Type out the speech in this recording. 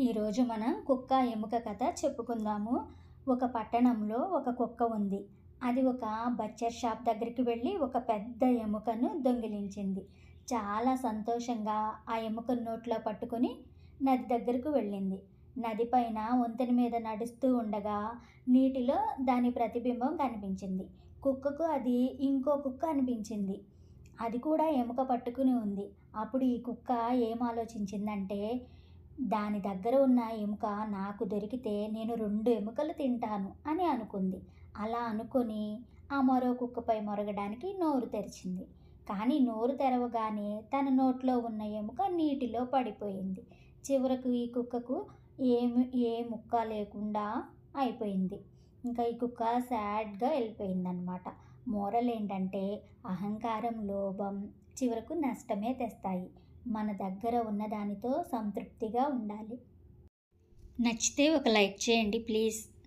ఈరోజు మనం కుక్క ఎముక కథ చెప్పుకుందాము. ఒక పట్టణంలో ఒక కుక్క ఉంది. అది ఒక బచ్చర్ షాప్ దగ్గరికి వెళ్ళి ఒక పెద్ద ఎముకను దొంగిలించింది. చాలా సంతోషంగా ఆ ఎముక నోట్లో పట్టుకొని నది దగ్గరకు వెళ్ళింది. నది పైన వంతెన మీద నడుస్తూ ఉండగా నీటిలో దాని ప్రతిబింబం కనిపించింది. కుక్కకు అది ఇంకో కుక్క అనిపించింది. అది కూడా ఎముక పట్టుకుని ఉంది. అప్పుడు ఈ కుక్క ఏం ఆలోచించిందంటే దాని దగ్గర ఉన్న ఎముక నాకు దొరికితే నేను రెండు ఎముకలు తింటాను అని అనుకుంది. అలా అనుకొని ఆ మరో కుక్కపై మొరగడానికి నోరు తెరిచింది. కానీ నోరు తెరవగానే తన నోట్లో ఉన్న ఎముక నీటిలో పడిపోయింది. చివరకు ఈ కుక్కకు ఏమి ఏ ముక్క లేకుండా అయిపోయింది. ఇంకా ఈ కుక్క సాడ్గా వెళ్ళిపోయిందనమాట. మోరల్ ఏంటంటే అహంకారం లోభం చివరకు నష్టమే తెస్తాయి. మన దగ్గర ఉన్న దానితో సంతృప్తిగా ఉండాలి. నచ్చితే ఒక లైక్ చేయండి ప్లీజ్.